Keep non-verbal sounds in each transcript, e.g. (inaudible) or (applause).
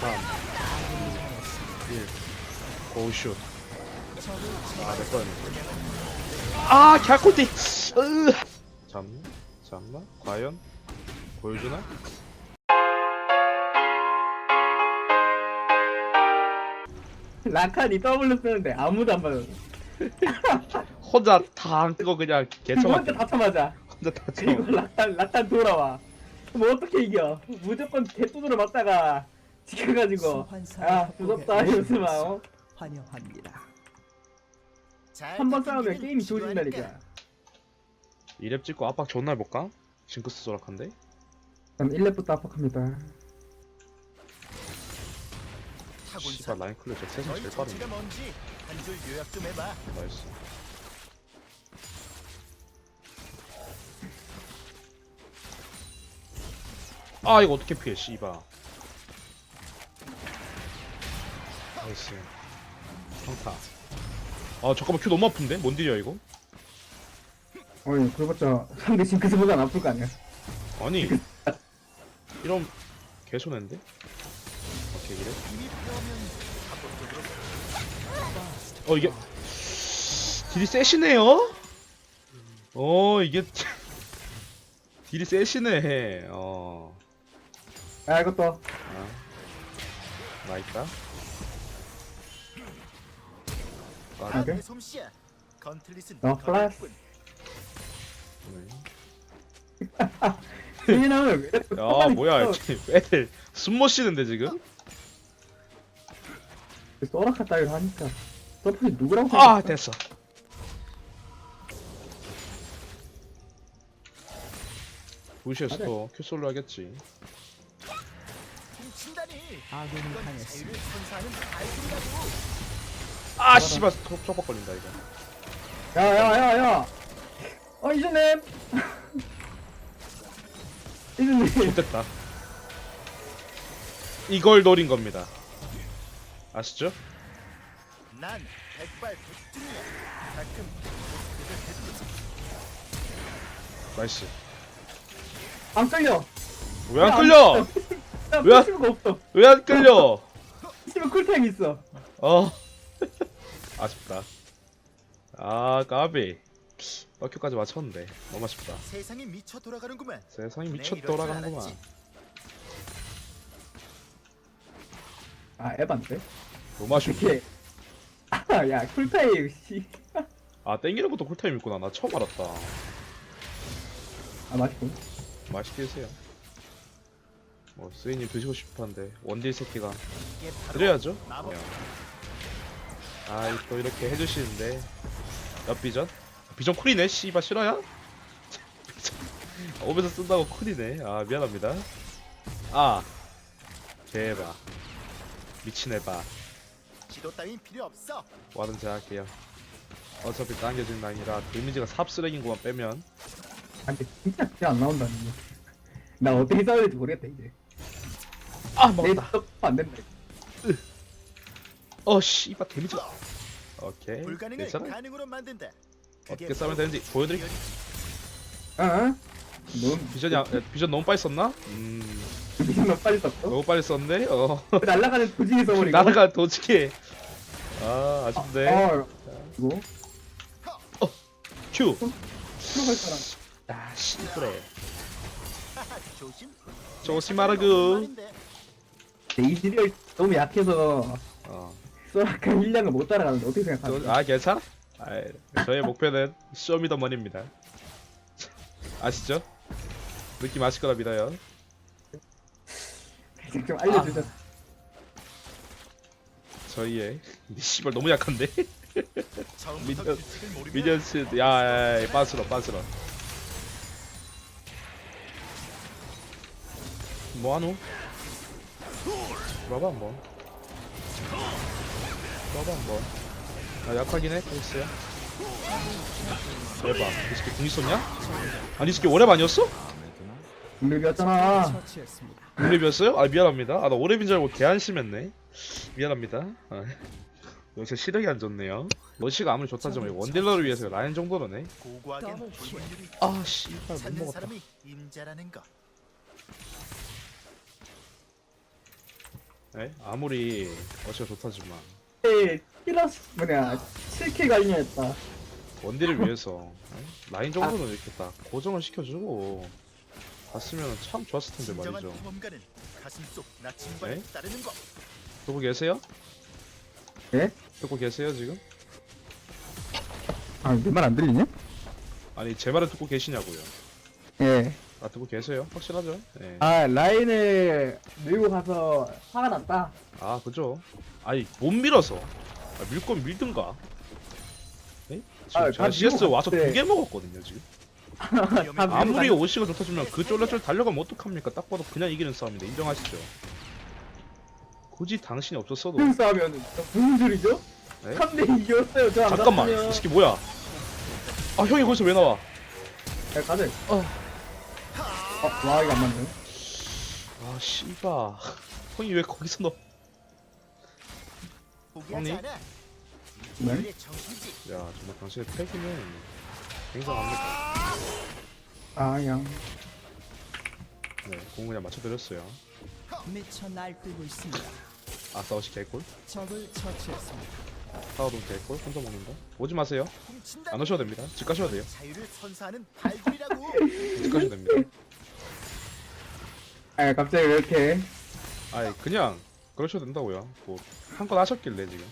3, 1. 고슛. 아, 내 거였는데. 아, 갸꼬띠! 으. 잠, 잠마? 과연? 보여주나? 라칸이 W 쓰는데 아무도 안 받아. (laughs) 혼자 다안 끄고 그냥 개처 혼자 다 쳐맞아. 혼자 다 쳐. 그리고 라칸 라칸 돌아와. 뭐 어떻게 이겨? 무조건 개뚜드러 맞다가 지켜가지고 아 무섭다 막 어? 환영합니다. 한 번 싸우면 게임이 조진다니까. 이랩 찍고 압박 존나 해볼까? 징크스 소락한데? 그럼 1렙부터 압박합니다. 씨발 라인 클리어 저 세상 제일 빠른데 뭔지 한줄 요약 좀 해봐. 나이스 아 이거 어떻게 피해 씨발 나이스 평타 아 잠깐만 큐 너무 아픈데? 뭔 딜이야 이거? 어이 그래봤자 상대 징크스보다 나쁠 거 아니야. 아니 이런 이미 배우면 합법적으로 어 이게 딜이 세시네요? 어 이게 (laughs) 딜이 세시네 어아 이것도 아. 나 있다 오케이. 내 솜씨야. 건틀릿은 어, 플러스. 거겠군. 네. 왜냐면 왜 (laughs) 이렇게 야 뭐야 애들 숨못 쉬는데 지금? 소라카 따위로 하니까 서폿이 누구라고 아 생각했어? 됐어 부시에서도 큐솔로 하겠지 훔친다니. 아군이 이건. 자유를 선사하는. 아 씨발. 촉박 걸린다 이거. 야야야야. 어 이준님. (laughs) 이준님. 좋됐다. 이걸 노린 겁니다. 아시죠? 난 백발 백중이야. 가끔 나이스. 안 끌려. 왜 안 끌려? 야왜 안- 풀수가 없어. 왜안 끌려? (laughs) 씨발 쿨타임 있어. 어 (laughs) 아쉽다. 아 까비. 럭큐까지 맞췄는데. 너무 아쉽다. 세상이 미쳐 돌아가는구만. 세상이 내 미쳐 이럴 줄 돌아가는구만. 알았지. 아 에반데? 너무 아쉽다 이렇게 아야 쿨타임 씨아 아 땡기는 것도 쿨타임 있구나. 나 처음 알았다. 아, 맛있군 맛있게 드세요. 뭐 스이님 드시고 싶었는데 원딜 새끼가. 이게 바로 그래야죠. 마법. 아 또 이렇게 해주시는데. 옆 비전? 비전 쿨이네 씨발 싫어요? (laughs) 오면서 쓴다고 쿨이네. 아 미안합니다. 아 개봐 미친 애봐 지도 따윈 필요 없어. 뭐하든 제가 할게요. 어차피 당겨진 라인이라 데미지가 삽쓰레기인 것만 빼면. 아 근데 진짜 진짜 안 나온다니 나 어떻게 싸워야 될지 모르겠다 이제. 아내 먹었다. 스톱 안 된다 어 씨발 데미지가 오케이 불가능을 괜찮아 가능으로 만든다. 어떻게 싸우면 되는지 보여드릴게요 어? 넌 비전이 아- 야, 비전 너무 빨리 썼나? 음 미친놈 빨리 썼어? 너무 빨리 썼네 어 날아가는 도중에 (laughs) 써버리고 나라가 도지게 아 아쉽네 어 이거 큐 들어갈 사람 아, 씨부래. 조심. 조심하라구. 말인데. 데이지리얼 너무 약해서 어. 소라카 힐량을 (laughs) 못 따라가는데 어떻게 생각하세요? 또- 아, 괜찮아? 아, 저의 목표는 쇼미더머니입니다. (laughs) 아시죠? 느낌 아실 거라 믿어요. 좀 알려주자 저희의 (laughs) 씨발 너무 약한데? 처음부터 미녀- 규칙을 모르면 미니언스 야, 야, 야 빠스러 빠스러. 뭐하노? 봐봐 한 번. 봐봐 한번. 아 약하긴 해, 페이스야. 대박. 이 새끼 궁 있었냐? 아니 이 새끼 오랩 아니었어? 공격이었잖아. 오랩이었어요? 아 미안합니다. 아 나 오랩인 줄 알고 개안심했네. 미안합니다. 아, 역시 시력이 안 좋네요. 러시가 아무리 좋다지만 이거 원딜러를 위해서 라인 정도로네. 고고하게 불문율이 아 씨발 못 찾는 먹었다. 사람이 임자라는 거. 네? 아무리 어시가 좋다지만 에 플러스 뭐냐 7킬 갈리했다 원딜을 (laughs) 위해서 네? 라인 정도는 이렇게 딱 고정을 시켜주고 갔으면 참 좋았을 텐데 진정한 말이죠. 탐험가는 가슴 속 나침반을 네? 따르는. 듣고 계세요? 예? 듣고 계세요 지금? 아내 말 안 들리냐? 아니 제 말을 듣고 계시냐고요? 예. 아 듣고 계세요? 확실하죠? 네. 아 라인을 밀고 가서 화가 났다 아 그죠? 아니 못 밀어서 아, 밀건 밀든가. 네? 지금 아, 제가 다 CS 밀고 와서 갔대. 두개 먹었거든요 지금. (laughs) 아무리 오시가 좋다지만 그 쫄라쫄 달려가면 어떡합니까? 딱 봐도 그냥 이기는 싸움인데 인정하시죠? 굳이 당신이 없었어도 큰 싸우면 무슨 소리죠? 네? 3대 2였어요 저안 잠깐만 갔으면. 이 새끼 뭐야? 아 형이 거기서 왜 나와? 야 가들 어. 어, 와 이거 안 맞네 아 씨바 형이 왜 거기서 너? 포기하지 형님? 않아. 네? 정신이지. 야 정말 당신의 패기는 굉장합니다. 아 그냥 네, 공 그냥 맞춰드렸어요. 미쳐 날뛰고 있습니다. 아싸워시 개꿀. 적을 처치했습니다. 사와도 개꿀. 혼자 먹는다. 오지 마세요. 훔친다. 안 오셔도 됩니다. 집 가셔도 돼요. 자유를 선사하는 발굴이라고. 집 가셔도 됩니다. 아 갑자기 왜 이렇게 아이 그냥 그러셔도 된다고요. 뭐 한 건 하셨길래 지금.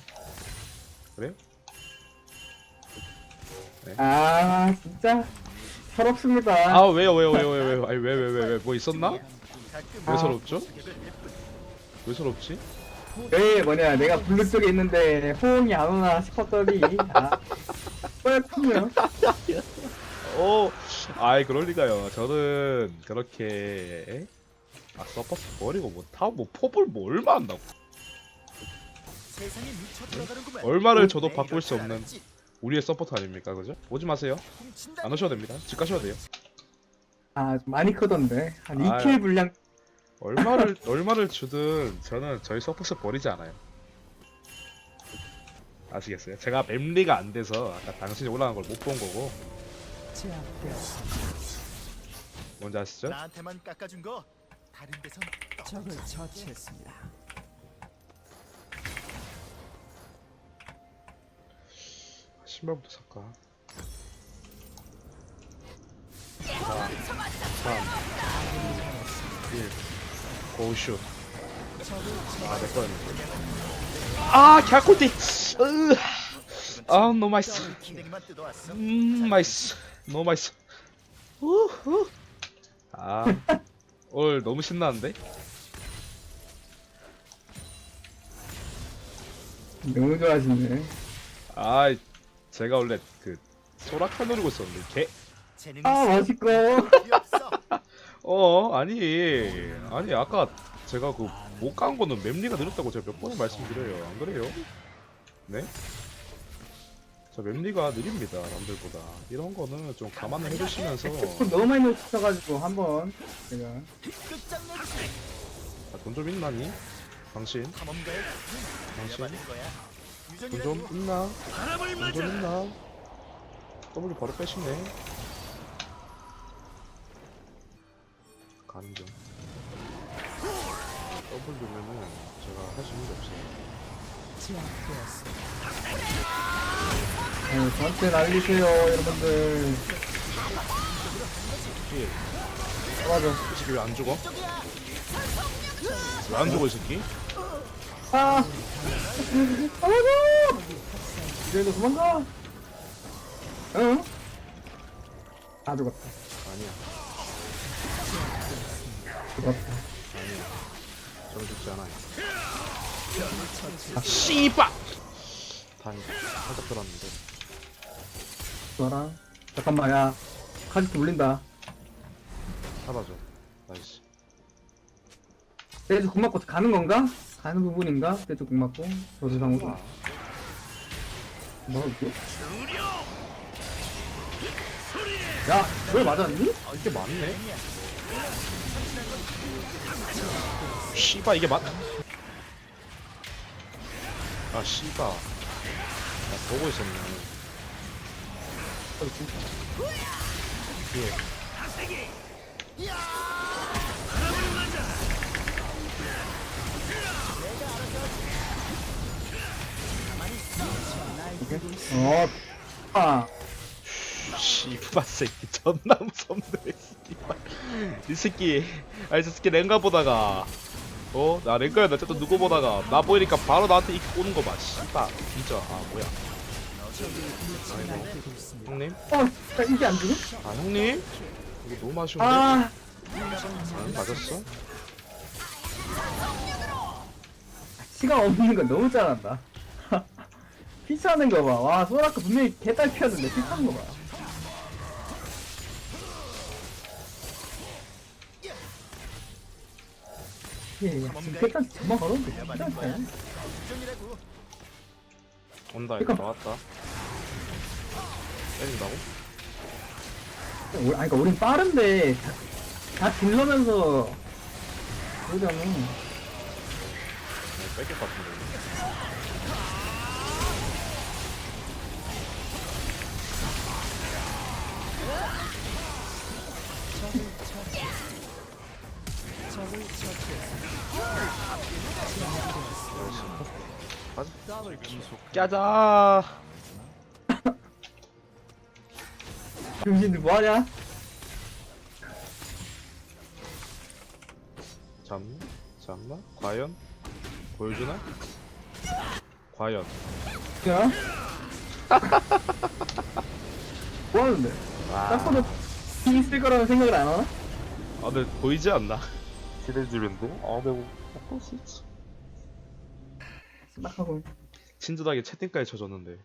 그래요? 아 진짜 서럽습니다 아 왜요 왜요 왜요 왜요 왜요 아니 왜 왜 왜 왜 뭐 있었나? 왜 아. 서럽죠? 왜 서럽지? 왜 뭐냐 내가 블루 쪽에 있는데 호응이 안 오나 싶었더니 아 그렇군요 어, 아이 그럴 리가요. 저는 그렇게 아 서퍼스 버리고 뭐타뭐 포블 뭐 얼마 한다고? 세상에 미쳐 들어가는구만. 얼마를 줘도 내 바꿀 수 없는. 우리의 서포터 아닙니까, 그죠? 오지 마세요. 훔친다. 안 오셔도 됩니다. 집 가셔도 돼요. 아 좀 많이 크던데 한 아유. 2킬 분량 얼마를 (laughs) 얼마를 주든 저는 저희 서포트 버리지 않아요. 아시겠어요? 제가 맵리가 안 돼서 아까 당신이 올라간 걸 못 본 거고. 뭔지 아시죠? 나한테만 깎아준 거 다른 데선 적을 처치했습니다. 신발부터 살까? 4, 3, 1, 고슛. 아, 내 거였는데. 아, 아, 너무 맛있어. 음, 맛있어. 너무 맛있어. 우후. 아, 오늘 너무 신나는데? 너무 좋아하시네 아, 제가 원래 그 소라카 누르고 있었는데 개. 아. 맛있고. (laughs) 어, 아니, 아니 아까 제가 그 못 간 거는 맵리가 느렸다고 제가 몇 번을 말씀드려요. 안 그래요? 네? 저 맵리가 느립니다, 남들보다. 이런 거는 좀 감안을 해주시면서 돈 (laughs) 너무 많이 놓쳐가지고 한번 제가. 아, 돈좀 있나니? 당신? 당신? 돈 좀. 있나? 돈 좀 있나? W 바로 빼시네. 중. W면은 제가 할 수 있는 게 없어요. 제압되었습니다. 아유, 저한테 날리세요 여러분들 힐. 맞아 이 새끼 왜안 죽어? 왜 안 죽어 이 새끼? 아 아이고 이제도 도망가 응? 다 죽었다 아니야 죽었다 아니야 저는 죽지 않아요 아 씨발 다행이다 살짝 들었는데. 너라 잠깐만 야. 카지트 울린다. 사라져 나이스. 그래도 국 맞고 가는 건가? 가는 부분인가? 그래도 국 맞고? 저도 상호도 뭐라고 야 그걸 맞았니? 아 이게 맞네? 씨발 이게 맞... 아 씨바 나 보고 있었네 아 진짜 예. 어, 아. 씨발 새끼 존나 무섭네 이 새끼 이 새끼 아이 새끼 랭가 보다가 어? 나 랭가야 나 저또 누구 보다가 나 보이니까 바로 나한테 이 오는 거봐 씨발 진짜 아 뭐야 있습니다. 형님? 어, 나 이게 안 죽어? 아 형님? 이거 너무 아쉬운데? 아, 아, 맞았어? 시간 없는 거 너무 잘한다. (laughs) 피치하는 거 봐. 와, 소라카 분명히 개딸 피었는데 피치하는 거 봐. 예, 예. 지금 패턴 금방 걸었는데 피치하는 거야. 걱정이라고. 온다 이거 이거- 나왔다 때린다고? 아니, 그니까 우린 빠른데 다, 다 딜러면서 그러자면 네, 뺏길 것 같은데 짜자 병신들 (laughs) 뭐하냐? 잠 잠나? 과연? 보여주나? 과연 야? (laughs) 뭐하는데? 와 딱 봐도 힘 있을 거라는 생각을 안 하나? 아 근데 보이지 않나? 기대주는데? 아 근데 뭐. 어쩔 수 있지. 딱 하고 친절하게 채팅까지 쳐줬는데